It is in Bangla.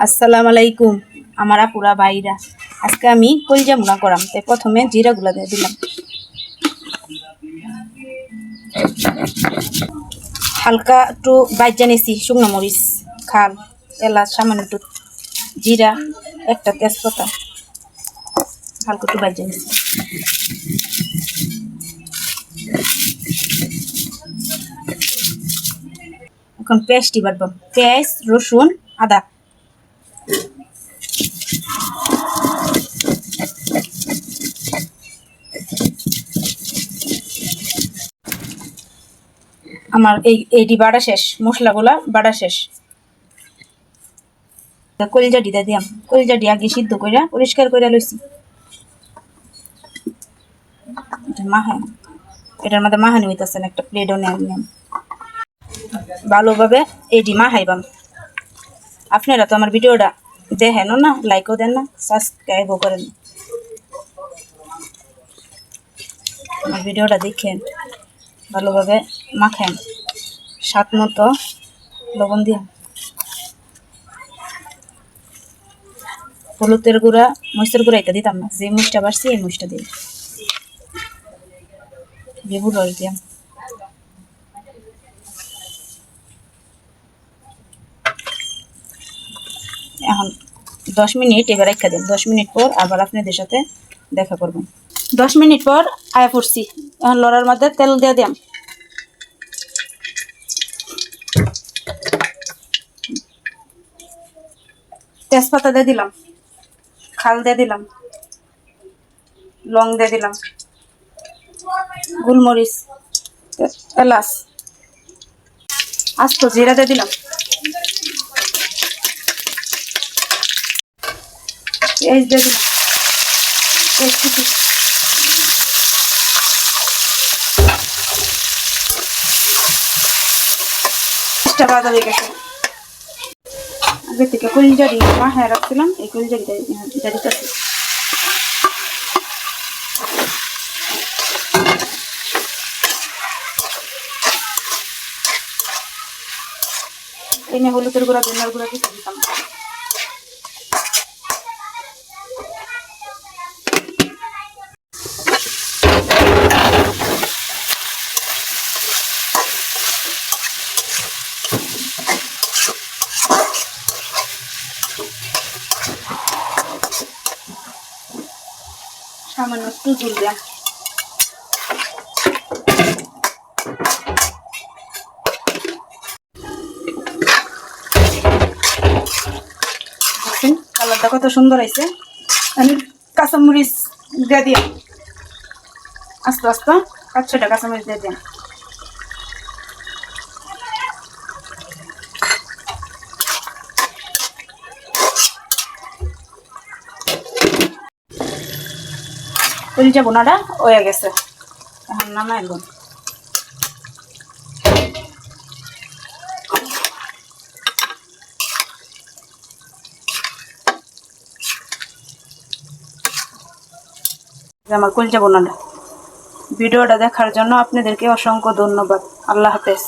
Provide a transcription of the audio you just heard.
আসসালামু আলাইকুম, আমার আপুরা ভাইরা আজকে আমি কলজা মুনা করাম, তাই প্রথমে জিরাগুলা দিয়ে দিলাম। হালকা একটু বাইজা নিছি, শুকনো মরিচ, খাল, এলাচ, সামান্য একটু জিরা, একটা তেজপাতা। হালকা একটু বাইজা নিছি। এখন পেস্টই বাটব পেঁয়াজ রসুন, আদা। আমার এই এইটি বাড়া শেষ, মশলাগুলা বাড়া শেষ। কলিজাটি দিয়ে দিয়াম। কলিজাটি আগে সিদ্ধ কইরা পরিষ্কার কইরা লইছি। এটা মাহা এটার মধ্যে মাহানি হইতেছে না, একটা প্লেটও নেন ভালোভাবে এটি মাহাইবাম আপনারা তো আমার ভিডিওটা দেখেনও না লাইকও দেন না সাবস্ক্রাইবও করেন। আমার ভিডিওটা দেখেন, ভালোভাবে মাখেন। স্বাদ মতো লবণ দিয়ে হলুদের গুঁড়া, মরিচের গুঁড়া এটা দিতাম না, যে মুচটা বাড়ছি এই মুচটা দিই লেবুর রস দিয়াম। এখন দশ মিনিট, এবার রেখে দিন। দশ মিনিট পর আবার আপনাদের সাথে দেখা করবেন দশ মিনিট পর আয়া পড়ছি। এখন লড়ার মধ্যে তেল দিয়ে দিলাম তেজপাতা দিয়ে দিলাম। খাল দিয়ে দিলাম। লং দিয়ে দিলাম। গোলমরিচ, এলাচ, আস্ত জিরা দিয়ে দিলাম। পেঁয়াজ কুচি পেঁয়াজটা বাদা হয়ে গেছে। আগে থেকে কুলজারি মাথায় রাখছিলাম, এই কুলজারিটা এটা দিতেছি এনে হলুদের গুঁড়া, ধনিয়ার গুঁড়া কিছু দিতাম সামান্য একটু দিলাম কালারটা কত সুন্দর হয়েছে। আমি কাঁচামরিচ দিয়ে দিলাম। আস্তে আস্তে পাঁচ ছটা কাঁচামরিচ দিয়ে কলিজা বোনাটা, হয়ে গেছে। এখন নামাই একদম আমার কলিজা বোনাটা। ভিডিওটা দেখার জন্য আপনাদেরকে অসংখ্য ধন্যবাদ। আল্লাহ হাফেজ।